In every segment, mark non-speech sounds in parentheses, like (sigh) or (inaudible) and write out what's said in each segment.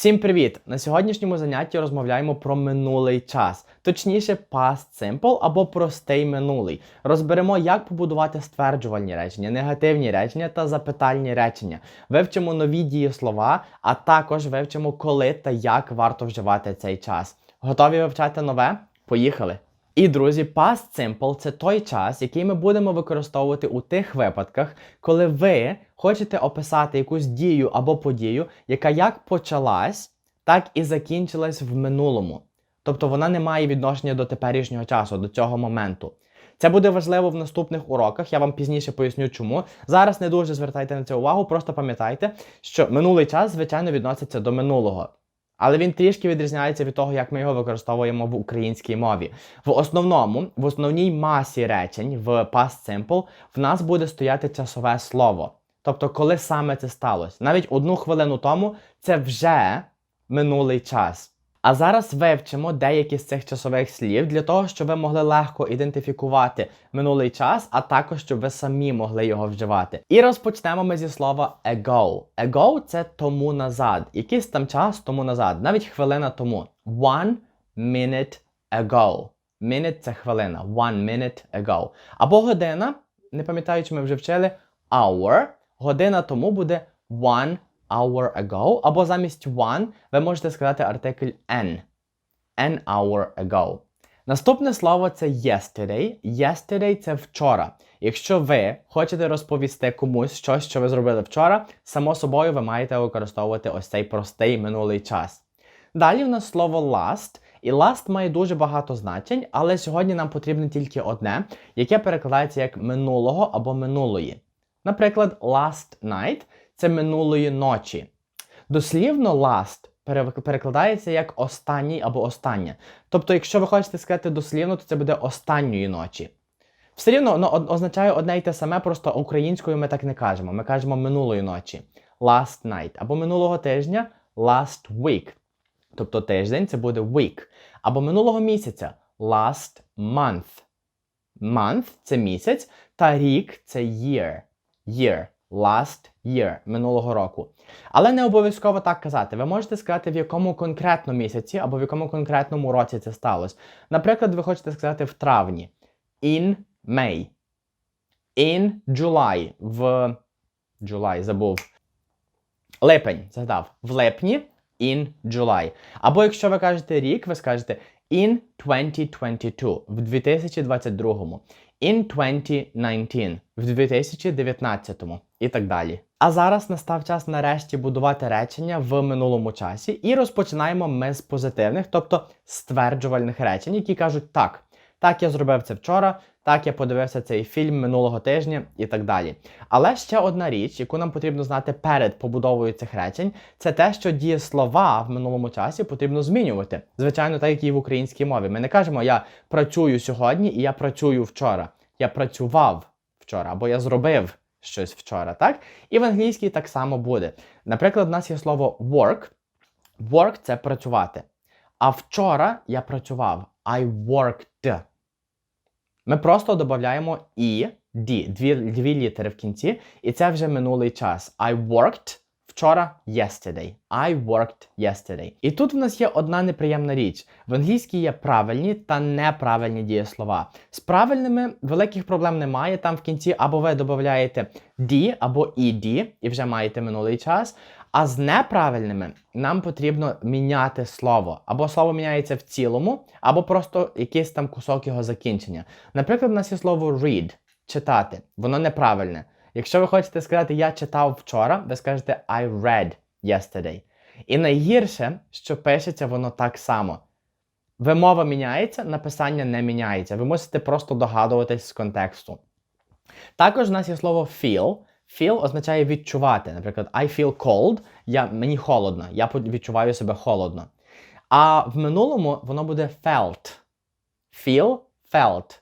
Всім привіт! На сьогоднішньому занятті розмовляємо про минулий час, точніше, past simple або простий минулий. Розберемо, як побудувати стверджувальні речення, негативні речення та запитальні речення. Вивчимо нові дієслова, а також вивчимо, коли та як варто вживати цей час. Готові вивчати нове? Поїхали! І друзі, past simple – це той час, який ми будемо використовувати у тих випадках, коли ви хочете описати якусь дію або подію, яка як почалась, так і закінчилась в минулому. Тобто вона не має відношення до теперішнього часу, до цього моменту. Це буде важливо в наступних уроках, я вам пізніше поясню чому. Зараз не дуже звертайте на це увагу, просто пам'ятайте, що минулий час, звичайно, відноситься до минулого. Але він трішки відрізняється від того, як ми його використовуємо в українській мові. В основному, в основній масі речень в past simple в нас буде стояти часове слово. Тобто, коли саме це сталося. Навіть одну хвилину тому це вже минулий час. А зараз вивчимо деякі з цих часових слів для того, щоб ви могли легко ідентифікувати минулий час, а також щоб ви самі могли його вживати. І розпочнемо ми зі слова ago. Ago – це тому назад, якийсь там час тому назад, навіть хвилина тому. One minute ago. Minute – це хвилина. One minute ago. Або година, не пам'ятаю, чи ми вже вчили, hour. Година тому буде one hour ago, або замість one ви можете сказати артикль an. An hour ago. Наступне слово це yesterday. Yesterday це вчора. Якщо ви хочете розповісти комусь щось, що ви зробили вчора, само собою ви маєте використовувати ось цей простий минулий час. Далі в нас слово last. І last має дуже багато значень, але сьогодні нам потрібно тільки одне, яке перекладається як минулого або минулої. Наприклад, last night це минулої ночі. Дослівно last перекладається як останній або остання. Тобто, якщо ви хочете сказати дослівно, то це буде останньої ночі. Все рівно воно означає одне й те саме, просто українською ми так не кажемо. Ми кажемо минулої ночі. Last night. Або минулого тижня last week. Тобто тиждень це буде week. Або минулого місяця last month. Month це місяць, та рік це year. Year. Last year минулого року. Але не обов'язково так казати. Ви можете сказати, в якому конкретно місяці або в якому конкретному році це сталося. Наприклад, ви хочете сказати в травні. In May. In July. В July забув. Липень. Згадав. В липні. In July. Або якщо ви кажете рік, ви скажете in 2022 в 2022. In 2019 в 2019 і так далі. А зараз настав час нарешті будувати речення в минулому часі, і розпочинаємо ми з позитивних, тобто стверджувальних речень, які кажуть так. Так, я зробив це вчора, так, я подивився цей фільм минулого тижня і так далі. Але ще одна річ, яку нам потрібно знати перед побудовою цих речень, це те, що дієслова в минулому часі потрібно змінювати. Звичайно, так як і в українській мові. Ми не кажемо я працюю сьогодні і я працюю вчора. Я працював вчора або я зробив щось вчора, так? І в англійській так само буде. Наприклад, у нас є слово work. Work це працювати. А вчора я працював. I worked. Ми просто додаємо і, D, дві, дві літери в кінці, і це вже минулий час. I worked вчора yesterday. I worked yesterday. І тут в нас є одна неприємна річ. В англійській є правильні та неправильні дієслова. З правильними великих проблем немає. Там в кінці або ви додаєте D або ED, і вже маєте минулий час. А з неправильними нам потрібно міняти слово. Або слово міняється в цілому, або просто якийсь там кусок його закінчення. Наприклад, у нас є слово read читати. Воно неправильне. Якщо ви хочете сказати Я читав вчора, ви скажете I read yesterday. І найгірше, що пишеться воно так само. Вимова міняється, написання не міняється. Ви мусите просто догадуватись з контексту. Також у нас є слово feel. Feel означає відчувати. Наприклад, I feel cold, я, мені холодно, я відчуваю себе холодно. А в минулому воно буде felt. Feel, felt.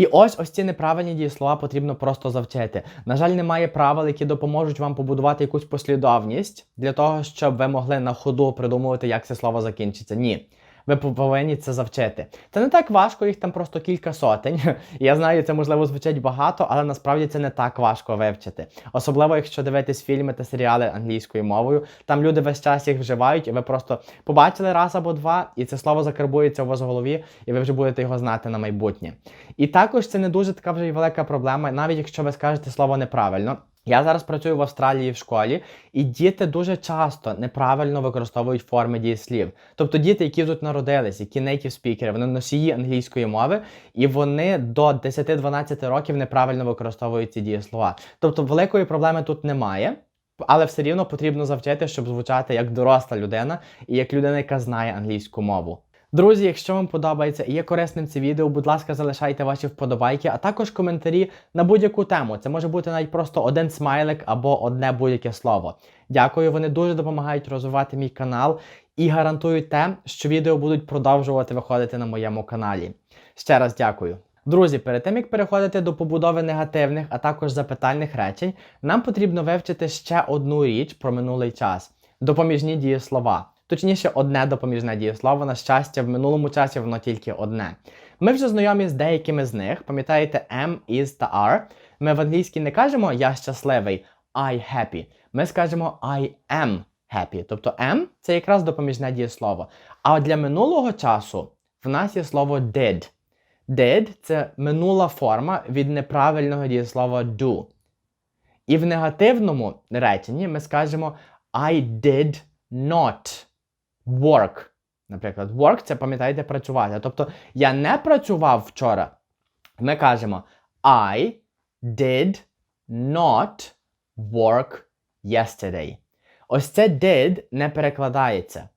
І ось ось ці неправильні дієслова потрібно просто завчити. На жаль, немає правил, які допоможуть вам побудувати якусь послідовність для того, щоб ви могли на ходу придумувати, як це слово закінчиться. Ні. Ви повинні це завчити. Це не так важко, їх там просто кілька сотень. (laughs) Я знаю, це можливо звучить багато, але насправді це не так важко вивчити. Особливо, якщо дивитись фільми та серіали англійською мовою. Там люди весь час їх вживають, і ви просто побачили раз або два, і це слово закарбується у вас в голові, і ви вже будете його знати на майбутнє. І також це не дуже така вже й велика проблема, навіть якщо ви скажете слово неправильно. Я зараз працюю в Австралії в школі, і діти дуже часто неправильно використовують форми дієслів. Тобто діти, які тут народились, які native спікери, вони носії англійської мови, і вони до 10-12 років неправильно використовують ці дієслова. Тобто великої проблеми тут немає. Але все рівно потрібно завчити, щоб звучати як доросла людина і як людина, яка знає англійську мову. Друзі, якщо вам подобається і є корисним це відео, будь ласка, залишайте ваші вподобайки, а також коментарі на будь-яку тему. Це може бути навіть просто один смайлик або одне будь-яке слово. Дякую, вони дуже допомагають розвивати мій канал і гарантують те, що відео будуть продовжувати виходити на моєму каналі. Ще раз дякую. Друзі, перед тим як переходити до побудови негативних, а також запитальних речень, нам потрібно вивчити ще одну річ про минулий час допоміжні дієслова. Точніше, одне допоміжне дієслово, на щастя, в минулому часі воно тільки одне. Ми вже знайомі з деякими з них. Пам'ятаєте, am, is та are. Ми в англійській не кажемо я щасливий, I happy. Ми скажемо I am happy. Тобто am це якраз допоміжне дієслово. А для минулого часу в нас є слово did. Did це минула форма від неправильного дієслова do. І в негативному реченні ми скажемо I did not work. Наприклад, work це пам'ятаєте працювати. Тобто я не працював вчора. Ми кажемо I did not work yesterday. Ось це did не перекладається.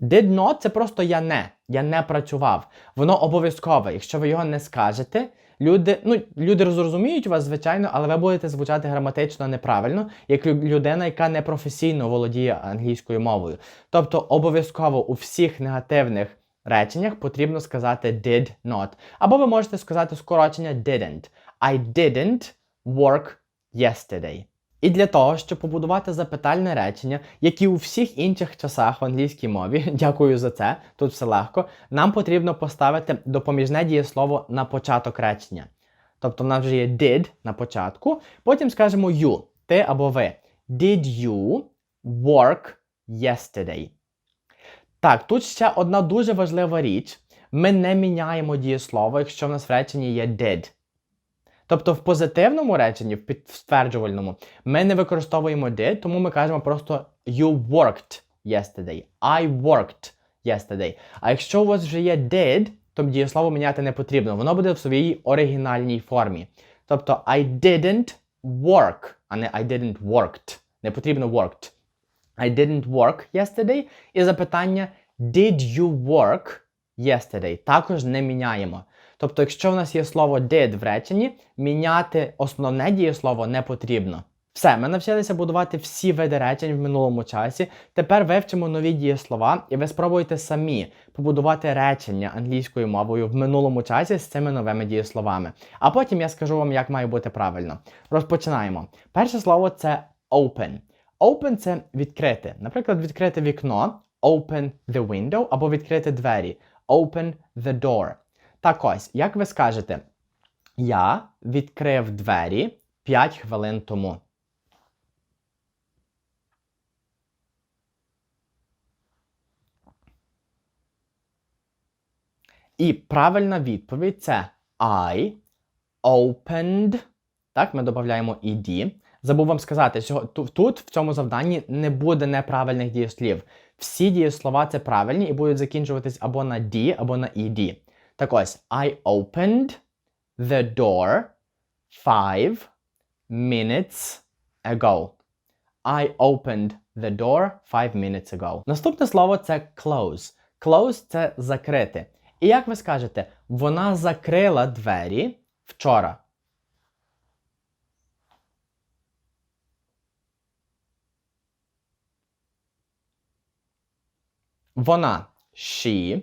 Did not це просто я не. Я не працював. Воно обов'язкове. Якщо ви його не скажете, люди ну, люди розуміють вас, звичайно, але ви будете звучати граматично неправильно, як людина, яка не професійно володіє англійською мовою. Тобто, обов'язково у всіх негативних реченнях потрібно сказати did not. Або ви можете сказати скорочення didn't. I didn't work yesterday. І для того, щоб побудувати запитальне речення, як і у всіх інших часах в англійській мові, (laughs) дякую за це, тут все легко, нам потрібно поставити допоміжне дієслово на початок речення. Тобто в нас вже є did на початку, потім скажемо you, ти або ви. Did you work yesterday? Так, тут ще одна дуже важлива річ. Ми не міняємо дієслово, якщо в нас в реченні є did. Тобто в позитивному реченні, в підтверджувальному, ми не використовуємо did, тому ми кажемо просто you worked yesterday. I worked yesterday. А якщо у вас вже є did, то дієслово міняти не потрібно. Воно буде в своїй оригінальній формі. Тобто I didn't work, а не I didn't worked. Не потрібно worked. I didn't work yesterday. І запитання Did you work yesterday? Також не міняємо. Тобто, якщо в нас є слово did в реченні, міняти основне дієслово не потрібно. Все, ми навчилися будувати всі види речень в минулому часі. Тепер вивчимо нові дієслова, і ви спробуйте самі побудувати речення англійською мовою в минулому часі з цими новими дієсловами. А потім я скажу вам, як має бути правильно. Розпочинаємо. Перше слово це open. Open це відкрити. Наприклад, відкрити вікно, open the window, або відкрити двері, open the door. Так ось, як ви скажете, я відкрив двері 5 хвилин тому. І правильна відповідь це I opened. Так, ми додаємо ed. Забув вам сказати, тут, в цьому завданні, не буде неправильних дієслів. Всі дієслова це правильні і будуть закінчуватись або на D, або на ed. Так ось, I opened the door five minutes ago. I opened the door five minutes ago. Наступне слово це close. Close це закрити. І як ви скажете, вона закрила двері вчора. Вона she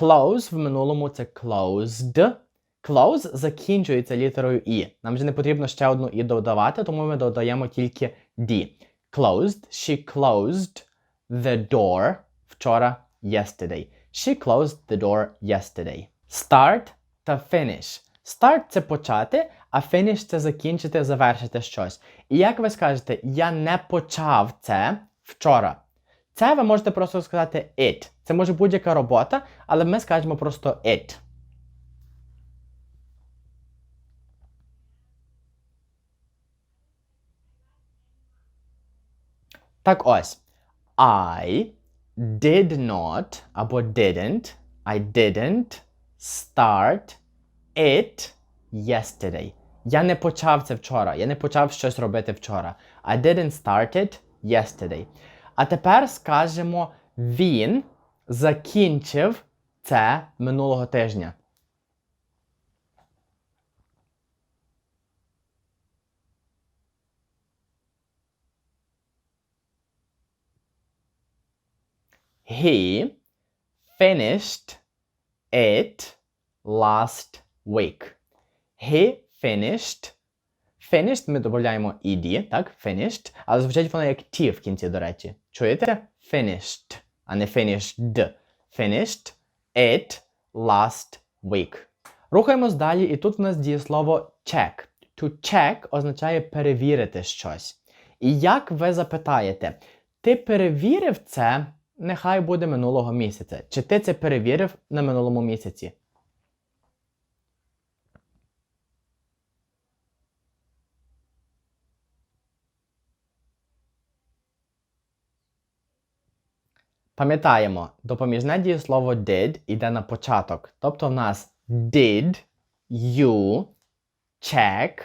Close в минулому це closed. Close закінчується літерою І. Нам вже не потрібно ще одну І додавати, тому ми додаємо тільки D. Closed. She closed the door вчора yesterday. She closed the door yesterday. Start та finish. Start – це почати, а finish – це закінчити, завершити щось. І як ви скажете, я не почав це вчора. Це ви можете просто сказати it. Це може будь-яка робота, але ми скажемо просто it. Так ось. I did not або didn't. I didn't start it yesterday. Я не почав це вчора. Я не почав щось робити вчора. I didn't start it yesterday. А тепер скажемо він закінчив це минулого тижня. He finished it last week. He finished. Finished ми додаємо ed, так? Finished, але звучить воно як T в кінці, до речі. Чуєте? Finished, а не finished. Finished it last week. Рухаємось далі, і тут у нас дієслово check. To check означає перевірити щось. І як ви запитаєте, ти перевірив це, нехай буде минулого місяця. Чи ти це перевірив на минулому місяці? Пам'ятаємо, допоміжне дієслово did іде на початок. Тобто в нас did you check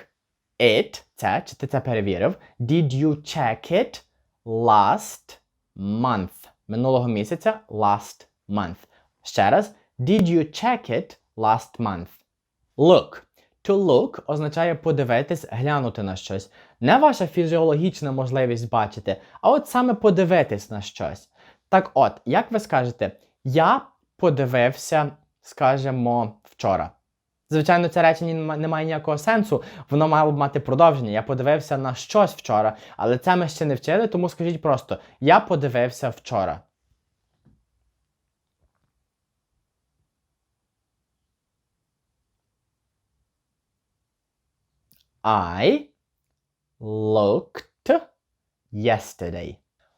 it, це, чи ти це перевірив? Did you check it last month? Минулого місяця last month. Ще раз. Did you check it last month? Look. To look означає подивитись, глянути на щось. Не ваша фізіологічна можливість бачити, а от саме подивитись на щось. Так от, як ви скажете, я подивився, скажімо, вчора. Звичайно, це речення не має ніякого сенсу, воно мало б мати продовження. Я подивився на щось вчора, але це ми ще не вчили, тому скажіть просто: я подивився вчора. I looked yesterday.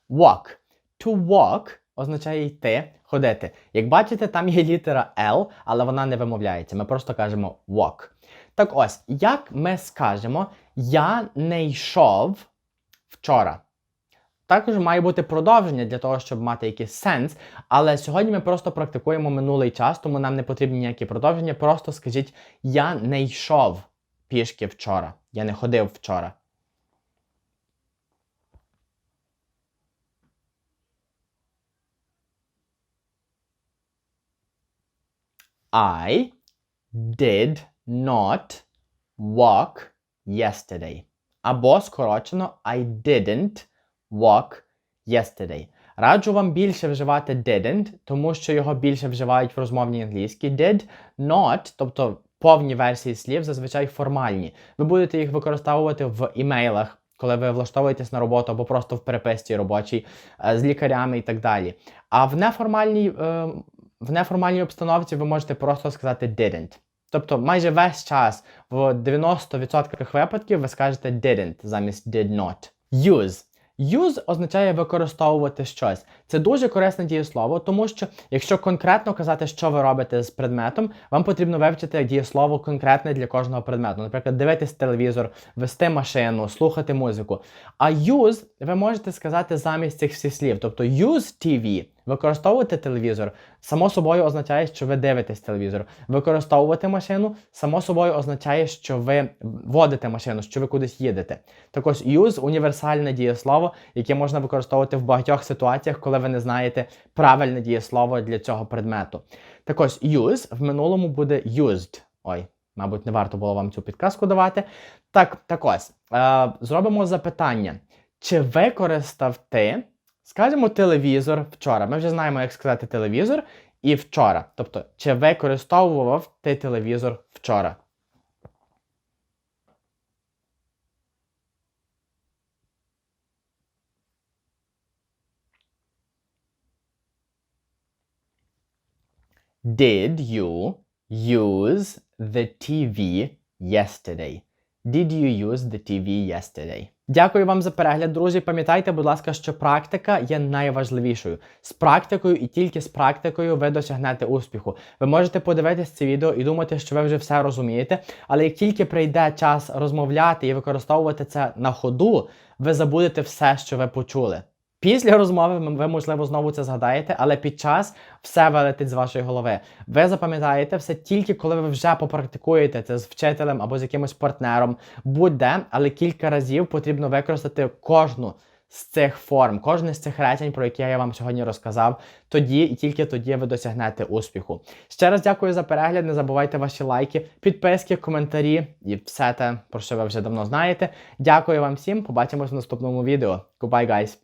Walk. To walk означає йти, ходити. Як бачите, там є літера L, але вона не вимовляється. Ми просто кажемо walk. Так ось, як ми скажемо, я не йшов вчора. Також має бути продовження для того, щоб мати якийсь сенс. Але сьогодні ми просто практикуємо минулий час, тому нам не потрібні ніякі продовження. Просто скажіть, я не йшов пішки вчора. Я не ходив вчора. I did not walk yesterday. Або скорочено I didn't walk yesterday. Раджу вам більше вживати didn't, тому що його більше вживають в розмовній англійській. Did not, тобто повні версії слів, зазвичай формальні. Ви будете їх використовувати в імейлах, коли ви влаштовуєтесь на роботу або просто в переписці робочій е, з лікарями і так далі. А в неформальній е, в неформальній обстановці ви можете просто сказати didn't. Тобто майже весь час в 90% випадків ви скажете didn't замість did not. Use. Use означає використовувати щось. Це дуже корисне дієслово, тому що якщо конкретно казати, що ви робите з предметом, вам потрібно вивчити дієслово конкретне для кожного предмету. Наприклад, дивитись телевізор, вести машину, слухати музику. А use ви можете сказати замість цих всіх слів. Тобто use TV Використовувати телевізор само собою означає, що ви дивитесь телевізор. Використовувати машину само собою означає, що ви водите машину, що ви кудись їдете. Так ось use універсальне дієслово, яке можна використовувати в багатьох ситуаціях, коли ви не знаєте правильне дієслово для цього предмету. Так ось use в минулому буде used. Ой, мабуть, не варто було вам цю підказку давати. Так, так ось, е, зробимо запитання. Чи використав ти? Скажемо телевізор вчора. Ми вже знаємо, як сказати телевізор і вчора. Тобто, чи використовував ти телевізор вчора? Did you use the TV yesterday? Did you use the TV yesterday? Дякую вам за перегляд, друзі. Пам'ятайте, будь ласка, що практика є найважливішою. З практикою і тільки з практикою ви досягнете успіху. Ви можете подивитись це відео і думати, що ви вже все розумієте, але як тільки прийде час розмовляти і використовувати це на ходу, ви забудете все, що ви почули. Після розмови ви, можливо, знову це згадаєте, але під час все вилетить з вашої голови. Ви запам'ятаєте все тільки коли ви вже попрактикуєте це з вчителем або з якимось партнером, будь-де, але кілька разів потрібно використати кожну з цих форм, кожне з цих речень, про які я вам сьогодні розказав. Тоді і тільки тоді ви досягнете успіху. Ще раз дякую за перегляд. Не забувайте ваші лайки, підписки, коментарі і все те, про що ви вже давно знаєте. Дякую вам всім. Побачимось в наступному відео. Goodbye, guys!